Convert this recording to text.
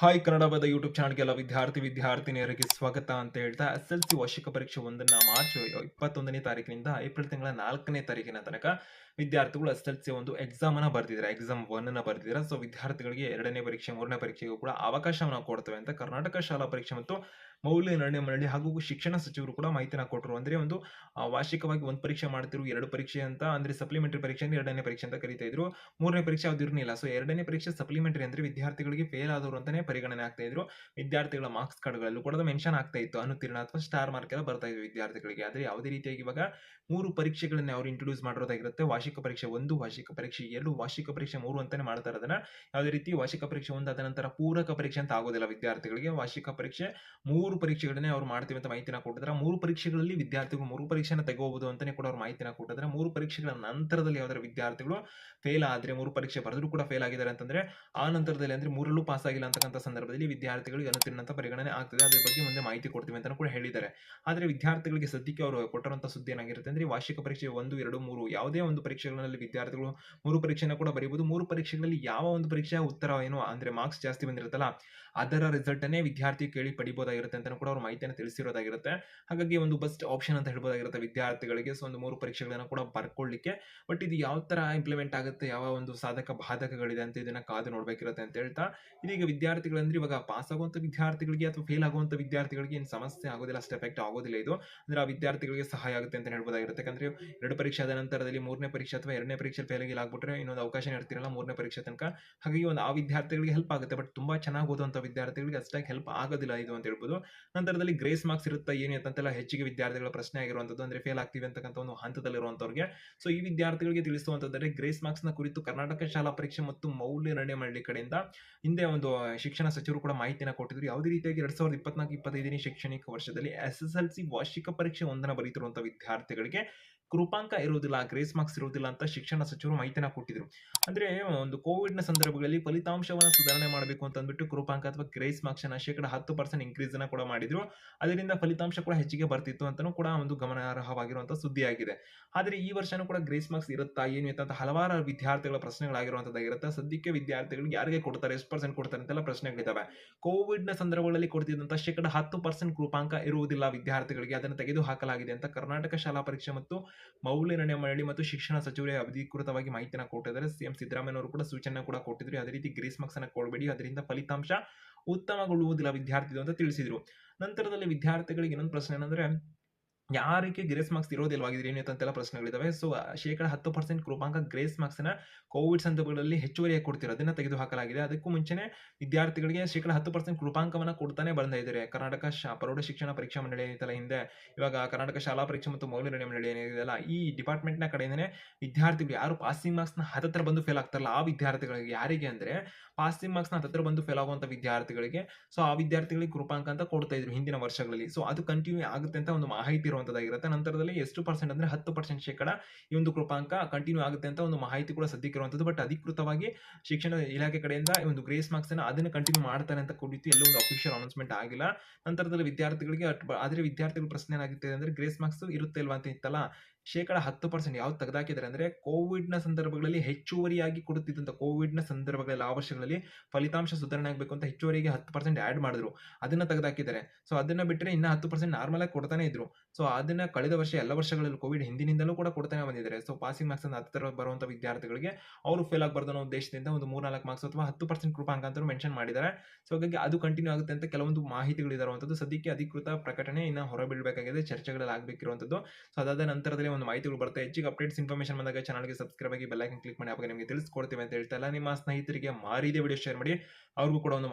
Hi ಕನ್ನಡದ YouTube ಚಾನಲ್ಗೆಲ್ಲ ವಿದ್ಯಾರ್ಥಿ, ವಿದ್ಯಾರ್ಥಿನಿಯರಿಗೆ ಸ್ವಾಗತ ಅಂತ ಹೇಳ್ತಾ ಎಸ್ ಎಲ್ ಸಿ ವಾರ್ಷಿಕ ಪರೀಕ್ಷೆ ಒಂದನ್ನ ಮಾರ್ಚ್ ಇಪ್ಪತ್ತೊಂದನೇ ತಾರೀಕಿನಿಂದ ಏಪ್ರಿಲ್ ತಿಂಗಳ ನಾಲ್ಕನೇ ತಾರೀಕಿನ ತನಕ ವಿದ್ಯಾರ್ಥಿಗಳು ಎಸ್ ಎಲ್ ಸಿ ಒಂದು ಎಕ್ಸಾಮ್ ಅನ್ನ ಬರ್ತಿದ್ರೆ ಎಕ್ಸಾಮ್ ಒನ್ ಅನ್ನ ಬರ್ದಿದ್ದಾರೆ. ಸೊ ವಿದ್ಯಾರ್ಥಿಗಳಿಗೆ ಎರಡನೇ ಪರೀಕ್ಷೆ, ಮೂರನೇ ಪರೀಕ್ಷೆಗೂ ಕೂಡ ಅವಕಾಶವನ್ನು ಕೊಡ್ತವೆ ಅಂತ ಕರ್ನಾಟಕ ಶಾಲಾ ಪರೀಕ್ಷೆ ಮತ್ತು ಮೌಲ್ಯ ನಿರ್ಣಯ ಮಂಡಳಿ ಹಾಗೂ ಶಿಕ್ಷಣ ಸಚಿವರು ಕೂಡ ಮಾಹಿತಿನ ಕೊಟ್ಟರು ಅಂದ್ರೆ ಒಂದು ವಾರ್ಷಿಕವಾಗಿ ಒಂದು ಪರೀಕ್ಷೆ ಮಾಡ್ತಿರು, ಎರಡು ಪರೀಕ್ಷೆ ಅಂತ, ಅಂದ್ರೆ ಸಪ್ಲಿಮೆಂಟರಿ ಪರೀಕ್ಷೆ ಅಂದ್ರೆ ಎರಡನೇ ಪರೀಕ್ಷೆ ಅಂತ ಕರಿತಾ ಇದ್ರು. ಮೂರನೇ ಪರೀಕ್ಷೆ ಅದು ಇರಲಿಲ್ಲ. ಸೊ ಎರಡನೇ ಪರೀಕ್ಷೆ ಸಪ್ಲಿಮೆಂಟರಿ ಅಂದ್ರೆ ವಿದ್ಯಾರ್ಥಿಗಳಿಗೆ ಫೇಲ್ ಆದವರು ಅಂತಾನೆ ಪರಿಗಣನೆ ಆಗ್ತಾ ಇದ್ರು. ವಿದ್ಯಾರ್ಥಿಗಳ ಮಾರ್ಕ್ಸ್ ಕಾರ್ಡ್ಗಳಲ್ಲೂ ಕೂಡ ಮೆನ್ಷನ್ ಆಗ್ತಾ ಇತ್ತು. ಅನುತ್ತೀರ್ಣ ಅಥವಾ ಸ್ಟಾರ್ ಮಾರ್ಕ್ ಎಲ್ಲ ಬರ್ತಾ ಇದ್ವು ವಿದ್ಯಾರ್ಥಿಗಳಿಗೆ. ಆದ್ರೆ ಯಾವುದೇ ರೀತಿಯಾಗಿ ಇವಾಗ ಮೂರು ಪರೀಕ್ಷೆಗಳನ್ನ ಅವರು ಇಂಟ್ರೊಡ್ಯೂಸ್ ಮಾಡಿರೋದಾಗಿರುತ್ತೆ. ವಾರ್ಷಿಕ ಪರೀಕ್ಷೆ ಒಂದು, ವಾರ್ಷಿಕ ಪರೀಕ್ಷೆ ಎರಡು, ವಾರ್ಷಿಕ ಪರೀಕ್ಷೆ ಮೂರು ಅಂತಾನೆ ಮಾಡ್ತಾರೆ ಅದನ್ನ ಯಾವುದೇ ರೀತಿ ವಾರ್ಷಿಕ ಪರೀಕ್ಷೆ ಒಂದು ಆದ ನಂತರ ಪೂರಕ ಪರೀಕ್ಷೆ ಅಂತ ಆಗೋದಿಲ್ಲ ವಿದ್ಯಾರ್ಥಿಗಳಿಗೆ. ವಾರ್ಷಿಕ ಪರೀಕ್ಷೆ ಮೂರು ಪರೀಕ್ಷೆಗಳನ್ನೇ ಅವ್ರು ಮಾಡ್ತೀವಿ ಅಂತ ಮಾಹಿತಿನ ಕೊಟ್ಟಿದ್ರೆ ಮೂರು ಪರೀಕ್ಷೆಗಳಲ್ಲಿ ವಿದ್ಯಾರ್ಥಿಗಳು ಮೂರು ಪರೀಕ್ಷೆನ ತೆಗೋಬಹುದು ಅಂತಾನೆ ಕೂಡ ಅವ್ರು ಮಾಹಿತಿನ ಕೊಟ್ಟಿದ್ರೆ ಮೂರು ಪರೀಕ್ಷೆಗಳ ನಂತರದಲ್ಲಿ ಯಾವ್ದಾದ್ರು ವಿದ್ಯಾರ್ಥಿಗಳು ಫೇಲ್ ಆದ್ರೆ, ಮೂರು ಪರೀಕ್ಷೆ ಬರೆದ್ರು ಕೂಡ ಫೇಲ್ ಆಗಿದ್ದಾರೆ ಅಂತಂದ್ರೆ, ಆ ನಂತರದಲ್ಲಿ ಅಂದ್ರೆ ಮೂರಲ್ಲೂ ಪಾಸ್ ಆಗಿಲ್ಲ ಅಂತಕ್ಕಂಥ ಸಂದರ್ಭದಲ್ಲಿ ವಿದ್ಯಾರ್ಥಿಗಳು ಅನುತ್ತೀರ್ಣ ಅಂತ ಪರಿಗಣನೆ ಆಗ್ತದೆ. ಅದ್ರ ಬಗ್ಗೆ ಮುಂದೆ ಮಾಹಿತಿ ಕೊಡ್ತೀವಿ ಅಂತ ಕೂಡ ಹೇಳಿದ್ದಾರೆ. ಆದ್ರೆ ವಿದ್ಯಾರ್ಥಿಗಳಿಗೆ ಸದ್ಯಕ್ಕೆ ಅವರು ಕೊಟ್ಟಿರುವಂತಹ ಸುದ್ದಿ ಏನಾಗಿರುತ್ತೆ ಅಂದ್ರೆ ವಾರ್ಷಿಕ ಪರೀಕ್ಷೆ ಒಂದು, ಎರಡು, ಮೂರು ಯಾವುದೇ ಒಂದು ಪರೀಕ್ಷೆಗಳಲ್ಲಿ ವಿದ್ಯಾರ್ಥಿಗಳು ಮೂರು ಪರೀಕ್ಷೆನ ಕೂಡ ಬರೀಬಹುದು ಮೂರು ಪರೀಕ್ಷೆಗಳಲ್ಲಿ ಯಾವ ಒಂದು ಪರೀಕ್ಷೆಯ ಉತ್ತರ ಏನು ಅಂದ್ರೆ ಮಾರ್ಕ್ಸ್ ಜಾಸ್ತಿ ಬಂದಿರುತ್ತಲ್ಲ, ಅದರ ರಿಸಲ್ಟ್ ಅನ್ನೇ ವಿದ್ಯಾರ್ಥಿ ಕೇಳಿ ಪಡಿಬೋದಾಗಿರುತ್ತೆ ಅಂತ ಕೂಡ ಅವ್ರ ಮಾಹಿತಿಯನ್ನು ತಿಳಿಸಿರೋದಾಗಿರುತ್ತೆ. ಹಾಗಾಗಿ ಒಂದು ಬೆಸ್ಟ್ ಆಪ್ಷನ್ ಅಂತ ಹೇಳ್ಬೋದಾಗಿರುತ್ತೆ ವಿದ್ಯಾರ್ಥಿಗಳಿಗೆ. ಸೊ, ಒಂದು ಮೂರು ಪರೀಕ್ಷೆಗಳನ್ನು ಕೂಡ ಬರ್ಕೊಳ್ಳಿಕ್ಕೆ ಬಟ್ ಇದು ಯಾವ ತರ ಇಂಪ್ಲಿಮೆಂಟ್ ಆಗುತ್ತೆ, ಯಾವ ಒಂದು ಸಾಧಕ ಬಾಧಕಗಳಿದೆ ಅಂತ ಇದನ್ನ ಕಾದು ನೋಡ್ಬೇಕಿರುತ್ತೆ ಅಂತ ಹೇಳ್ತಾ, ಇದೀಗ ವಿದ್ಯಾರ್ಥಿಗಳಂದ್ರೆ ಇವಾಗ ಪಾಸ್ ಆಗುವಂತ ವಿದ್ಯಾರ್ಥಿಗಳಿಗೆ ಅಥವಾ ಫೇಲ್ ಆಗುವಂತ ವಿದ್ಯಾರ್ಥಿಗಳಿಗೆ ಏನು ಸಮಸ್ಯೆ ಆಗೋದಿಲ್ಲ ಅಷ್ಟು ಎಫೆಕ್ಟ್ ಆಗೋದಿಲ್ಲ ಇದು. ಅಂದ್ರೆ ಆ ವಿದ್ಯಾರ್ಥಿಗಳಿಗೆ ಸಹಾಯ ಆಗುತ್ತೆ ಅಂತ ಹೇಳ್ಬೋದಾಗಿರುತ್ತೆ. ಯಾಕಂದ್ರೆ ಎರಡು ಪರೀಕ್ಷೆ ಆದ ನಂತರದಲ್ಲಿ ಮೂರನೇ ಪರೀಕ್ಷೆ ಅಥವಾ ಎರಡನೇ ಪರೀಕ್ಷೆ ಫೇಲ್ ಆಗಿಲ್ಲ ಆಗ್ಬಿಟ್ರೆ ಇನ್ನೊಂದು ಅವಕಾಶ ಇರ್ತಿರಲ್ಲ ಮೂರನೇ ಪರೀಕ್ಷೆ ತನಕ. ಹಾಗಾಗಿ ಒಂದು ಆ ವಿದ್ಯಾರ್ಥಿಗಳಿಗೆ ಹೆಲ್ಪ್ ಆಗುತ್ತೆ. ಬಟ್ ತುಂಬಾ ಚೆನ್ನಾಗಿ ಓದುವಂತ ವಿದ್ಯಾರ್ಥಿಗಳಿಗೆ ಅಷ್ಟಾಗಿ ಹೆಲ್ಪ್ ಆಗೋದಿಲ್ಲ ಇದು ಅಂತ ಹೇಳ್ಬೋದು. ನಂತರದಲ್ಲಿ ಗ್ರೇಸ್ ಮಾರ್ಕ್ಸ್ ಇರುತ್ತಾ ಏನು ಅಂತೆಲ್ಲ ಹೆಚ್ಚಿಗೆ ವಿದ್ಯಾರ್ಥಿಗಳ ಪ್ರಶ್ನೆ ಆಗಿರುವಂಥದ್ದು, ಅಂದ್ರೆ ಫೇಲ್ ಆಗ್ತೀವಿ ಅಂತಕ್ಕಂಥ ಒಂದು ಹಂತದಲ್ಲಿರುವಂಥವ್ರಿಗೆ. ಸೊ ಈ ವಿದ್ಯಾರ್ಥಿಗಳಿಗೆ ತಿಳಿಸುವಂತಂದ್ರೆ ಗ್ರೇಸ್ ಮಾರ್ಕ್ಸ್ನ ಕುರಿತು ಕರ್ನಾಟಕ ಶಾಲಾ ಪರೀಕ್ಷೆ ಮತ್ತು ಮೌಲ್ಯ ನಿರ್ಣಯ ಮಂಡಳಿ ಕಡೆಯಿಂದ ಹಿಂದೆ ಒಂದು ಶಿಕ್ಷಣ ಸಚಿವರು ಕೂಡ ಮಾಹಿತಿಯನ್ನು ಕೊಟ್ಟಿದ್ರು. ಯಾವುದೇ ರೀತಿಯಾಗಿ ಎರಡ್ ಸಾವಿರದ ಇಪ್ಪತ್ನಾಲ್ಕು, ಇಪ್ಪತ್ತೈದನೇ ಶೈಕ್ಷಣಿಕ ವರ್ಷದಲ್ಲಿ ಎಸ್ ಎಸ್ ಎಲ್ ಸಿ ವಾರ್ಷಿಕ ಪರೀಕ್ಷೆ ಒಂದನ್ನು ಬರೀತಿರುವಂತಹ ವಿದ್ಯಾರ್ಥಿಗಳಿಗೆ ಕೃಪಾಂಕ ಇರುವುದಿಲ್ಲ ಗ್ರೇಸ್ ಮಾರ್ಕ್ಸ್ ಇರುವುದಿಲ್ಲ ಅಂತ ಶಿಕ್ಷಣ ಸಚಿವರು ಮಾಹಿತಿನ ಕೊಟ್ಟಿದ್ರು. ಅಂದ್ರೆ ಒಂದು ಕೋವಿಡ್ನ ಸಂದರ್ಭಗಳಲ್ಲಿ ಫಲಿತಾಂಶವನ್ನ ಸುಧಾರಣೆ ಮಾಡಬೇಕು ಅಂತ ಅಂದ್ಬಿಟ್ಟು ಕೃಪಾಂಕ ಅಥವಾ ಗ್ರೇಸ್ ಮಾರ್ಕ್ಸ್ ಅನ್ನ ಶೇಕಡ ಹತ್ತು ಪರ್ಸೆಂಟ್ ಇನ್ಕ್ರೀಸ್ ಅನ್ನ ಕೂಡ ಮಾಡಿದ್ರು. ಅದರಿಂದ ಫಲಿತಾಂಶ ಕೂಡ ಹೆಚ್ಚಿಗೆ ಬರ್ತಿತ್ತು ಅಂತಾನೂ ಕೂಡ ಒಂದು ಗಮನಾರ್ಹವಾಗಿರುವಂತಹ ಸುದ್ದಿಯಾಗಿದೆ. ಆದ್ರೆ ಈ ವರ್ಷನೂ ಕೂಡ ಗ್ರೇಸ್ ಮಾರ್ಕ್ಸ್ ಇರುತ್ತಾ, ಏನು ಅಂತ ಹಲವಾರು ವಿದ್ಯಾರ್ಥಿಗಳ ಪ್ರಶ್ನೆಗಳಾಗಿರುವಂತದ್ದಾಗಿರುತ್ತೆ. ಸದ್ಯಕ್ಕೆ ವಿದ್ಯಾರ್ಥಿಗಳಿಗೆ ಯಾರಿಗೆ ಕೊಡ್ತಾರೆ, ಎಷ್ಟು ಪರ್ಸೆಂಟ್ ಕೊಡ್ತಾರೆ ಅಂತೆಲ್ಲ ಪ್ರಶ್ನೆಗಳಿದ್ದಾವೆ ಕೋವಿಡ್ನ ಸಂದರ್ಭಗಳಲ್ಲಿ ಕೊಡ್ತಿದ್ದಂತ ಶೇಕಡ ಹತ್ತು ಪರ್ಸೆಂಟ್ ಕೃಪಾಂಕ ಇರುವುದಿಲ್ಲ ವಿದ್ಯಾರ್ಥಿಗಳಿಗೆ. ಅದನ್ನು ತೆಗೆದು ಹಾಕಲಾಗಿದೆ ಅಂತ ಕರ್ನಾಟಕ ಶಾಲಾ ಪರೀಕ್ಷೆ ಮತ್ತು ಮೌಲ್ಯ ನಿರ್ಣಯ ಮಂಡಳಿ ಮತ್ತು ಶಿಕ್ಷಣ ಸಚಿವರೇ ಅಧಿಕೃತವಾಗಿ ಮಾಹಿತಿಯನ್ನು ಕೊಟ್ಟಿದ್ದಾರೆ. ಸಿಎಂ ಸಿದ್ದರಾಮಯ್ಯ ಅವರು ಕೂಡ ಸೂಚನೆ ಕೂಡ ಕೊಟ್ಟಿದ್ರು. ಅದೇ ರೀತಿ ಗ್ರೀಸ್ ಮಾರ್ಕ್ಸ್ ಅನ್ನು ಕೊಡಬೇಡಿ. ಅದರಿಂದ ಫಲಿತಾಂಶ ಉತ್ತಮಗೊಳ್ಳುವುದಿಲ್ಲ ವಿದ್ಯಾರ್ಥಿಗಳು ಅಂತ ತಿಳಿಸಿದ್ರು. ನಂತರದಲ್ಲಿ ವಿದ್ಯಾರ್ಥಿಗಳಿಗೆ ಇನ್ನೊಂದು ಪ್ರಶ್ನೆ ಏನಂದ್ರೆ ಯಾರಿಗೆ ಗ್ರೇಸ್ ಮಾರ್ಕ್ಸ್ ಇರೋದಿಲ್ವಾಗಿದ್ರೆ ಏನು ಅಂತೆಲ್ಲ ಪ್ರಶ್ನೆಗಳಿದ್ದಾವೆ ಸೊ ಶೇಕಡ ಹತ್ತು ಪರ್ಸೆಂಟ್ ಕೃಪಾಂಕ ಗ್ರೇಸ್ ಮಾರ್ಕ್ಸ್ನ ಕೋವಿಡ್ ಸಂದರ್ಭಗಳಲ್ಲಿ ಹೆಚ್ಚುವರಿಯಾಗಿ ಕೊಡ್ತಿರೋ ಅದನ್ನ ತೆಗೆದು ಹಾಕಲಾಗಿದೆ ಅದಕ್ಕೂ ಮುಂಚೆನೆ ವಿದ್ಯಾರ್ಥಿಗಳಿಗೆ ಶೇಕಡ ಹತ್ತು ಪರ್ಸೆಂಟ್ ಕೃಪಾಂಕವನ್ನು ಕೊಡ್ತಾನೆ ಬಂದ ಇದ್ದಾರೆ. ಕರ್ನಾಟಕ ಶಾ ಪ್ರೌಢ ಶಿಕ್ಷಣ ಪರೀಕ್ಷಾ ಮಂಡಳಿ ಏನಿತ್ತಲ್ಲ ಹಿಂದೆ? ಇವಾಗ ಕರ್ನಾಟಕ ಶಾಲಾ ಪರೀಕ್ಷೆ ಮತ್ತು ಮೌಲ್ಯ ನಿರ್ಣಯ ಮಂಡಳಿ ಏನಿದೆಯಲ್ಲ, ಈ ಡಿಪಾರ್ಟ್ಮೆಂಟ್ನ ಕಡೆಯಿಂದನೇ ವಿದ್ಯಾರ್ಥಿಗಳು ಯಾರು ಪಾಸಿಂಗ್ ಮಾರ್ಕ್ಸ್ನ ಹತ್ತತ್ರ ಬಂದು ಫೇಲ್ ಆಗ್ತಾರಲ್ಲ ಆ ವಿದ್ಯಾರ್ಥಿಗಳಿಗೆ ಯಾರಿಗೆ ಅಂದ್ರೆ ಪಾಸಿಂಗ್ ಮಾರ್ಕ್ಸ್ನ ಹತ್ತತ್ರ ಬಂದು ಫೇಲ್ ಆಗುವಂತ ವಿದ್ಯಾರ್ಥಿಗಳಿಗೆ. ಸೊ ಆ ವಿದ್ಯಾರ್ಥಿಗಳಿಗೆ ಕೃಪಾಂಕ ಅಂತ ಕೊಡ್ತಾ ಇದ್ರು ಹಿಂದಿನ ವರ್ಷಗಳಲ್ಲಿ. ಸೊ ಅದು ಕಂಟಿನ್ಯೂ ಆಗುತ್ತೆ ಅಂತ ಒಂದು ಮಾಹಿತಿ ಇರುವಂತದ್ದಾಗಿರುತ್ತೆ ನಂತರದಲ್ಲಿ ಎಷ್ಟು ಪರ್ಸೆಂಟ್ ಅಂದ್ರೆ ಹತ್ತು ಪರ್ಸೆಂಟ್ ಶೇಕಡ ಈ ಒಂದು ಕೃಪಾಂಕ ಕಂಟಿನ್ಯೂ ಆಗುತ್ತೆ ಅಂತ ಒಂದು ಮಾಹಿತಿ ಕೂಡ ಸದ್ಯಕ್ಕೆ ಇರುವಂತದ್ದು. ಬಟ್ ಅಧಿಕೃತವಾಗಿ ಶಿಕ್ಷಣ ಇಲಾಖೆ ಕಡೆಯಿಂದ ಒಂದು ಗ್ರೇಸ್ ಮಾರ್ಕ್ಸ್ ಅನ್ನ ಅದನ್ನ ಕಂಟಿನ್ಯೂ ಮಾಡ್ತಾರೆ ಅಂತ ಕುರಿತು ಎಲ್ಲೂ ಒಂದು ಅಫಿಷಿಯಲ್ ಅನೌನ್ಸ್ಮೆಂಟ್ ಆಗಿಲ್ಲ. ನಂತರದಲ್ಲಿ ವಿದ್ಯಾರ್ಥಿಗಳಿಗೆ, ಆದ್ರೆ ವಿದ್ಯಾರ್ಥಿಗಳ ಪ್ರಶ್ನೆ ಏನಾಗುತ್ತೆ ಅಂದ್ರೆ ಗ್ರೇಸ್ ಮಾರ್ಕ್ಸ್ ಇರುತ್ತೆ ಇಲ್ವಾ ಅಂತ ಇತ್ತಲ್ಲ. ಶೇಕಡ ಹತ್ತು ಪರ್ಸೆಂಟ್ ಯಾವ್ದು ತೆಗೆದಾಕಿದ್ದಾರೆ ಅಂದ್ರೆ ಕೋವಿಡ್ನ ಸಂದರ್ಭಗಳಲ್ಲಿ ಹೆಚ್ಚುವರಿಯಾಗಿ ಕೊಡುತ್ತಿದ್ದಂತ ಕೋವಿಡ್ನ ಸಂದರ್ಭಗಳಲ್ಲಿ ಆ ವರ್ಷಗಳಲ್ಲಿ ಫಲಿತಾಂಶ ಸುಧಾರಣೆ ಆಗಬೇಕು ಅಂತ ಹೆಚ್ಚುವರಿಗೆ ಹತ್ತು ಪರ್ಸೆಂಟ್ ಆಡ್ ಮಾಡಿದ್ರು. ಅದನ್ನ ತೆಗೆದಾಕಿದ್ದಾರೆ. ಸೊ ಅದನ್ನ ಬಿಟ್ಟರೆ ಇನ್ನ ಹತ್ತು ಪರ್ಸೆಂಟ್ ನಾರ್ಮಲ್ ಆಗಿ ಕೊಡ್ತಾನೆ ಇದ್ರು. ಸೊ ಅದನ್ನ ಕಳೆದ ವರ್ಷ ಎಲ್ಲ ವರ್ಷಗಳಲ್ಲಿ ಕೋವಿಡ್ ಹಿಂದಿನಿಂದಲೂ ಕೂಡ ಕೊಡ್ತಾನೆ ಬಂದಿದ್ದಾರೆ. ಸೊ ಪಾಸಿಂಗ್ ಮಾರ್ಕ್ಸ್ ಹತ್ತಿರ ಬರುವಂಥ ವಿದ್ಯಾರ್ಥಿಗಳಿಗೆ ಅವರು ಫೇಲ್ ಆಗಬಾರ್ದು ಅನ್ನೋ ಉದ್ದೇಶದಿಂದ ಒಂದು ಮೂರ್ನಾಲ್ಕು ಮಾರ್ಕ್ಸ್ ಅಥವಾ ಹತ್ತು ಪರ್ಸೆಂಟ್ ಕೃಪಾಂಕ ಅಂತ ಮೆನ್ಷನ್ ಮಾಡಿದ್ದಾರೆ. ಸೊ ಹಾಗಾಗಿ ಅದು ಕಂಟಿನ್ಯೂ ಆಗುತ್ತೆ ಅಂತ ಕೆಲವೊಂದು ಮಾಹಿತಿಗಳು ಇರುವಂತದ್ದು ಸದ್ಯಕ್ಕೆ ಅಧಿಕೃತ ಪ್ರಕಟಣೆ ಇನ್ನ ಹೊರಬಿಡಬೇಕಾಗಿದೆ ಚರ್ಚೆಗಳಲ್ಲಿ ಆಗಬೇಕಿರುವಂಥದ್ದು ಸೊ ಅದಾದ ನಂತರದಲ್ಲಿ ಒಂದು ಮಾಹಿತಿಗಳು ಬರುತ್ತೆ ಹೆಚ್ಚಿಗೆ ಅಪ್ಡೇಟ್ಸ್ ಇನ್ಫಾರ್ಮೇಷನ್ ಬಂದಾಗ ಚಾನಲ್ಗೆ ಸಬ್ಸ್ಕ್ರೈಬ್ ಆಗಿ ಬೆಲ್ಲೈಕನ್ ಕ್ಲಿಕ್ ಮಾಡಿ, ಅವಾಗ ನಿಮಗೆ ತಿಳಿಸ್ಕೊಡ್ತೀವಿ ಅಂತ ಹೇಳ್ತಾ ಇಲ್ಲ ನಿಮ್ಮ ಸ್ನೇಹಿತರಿಗೆ ಮಾರಿದೆ ವಿಡಿಯೋ ಶೇರ್ ಮಾಡಿ, ಅವ್ರಿಗೂ ಕೂಡ ಒಂದು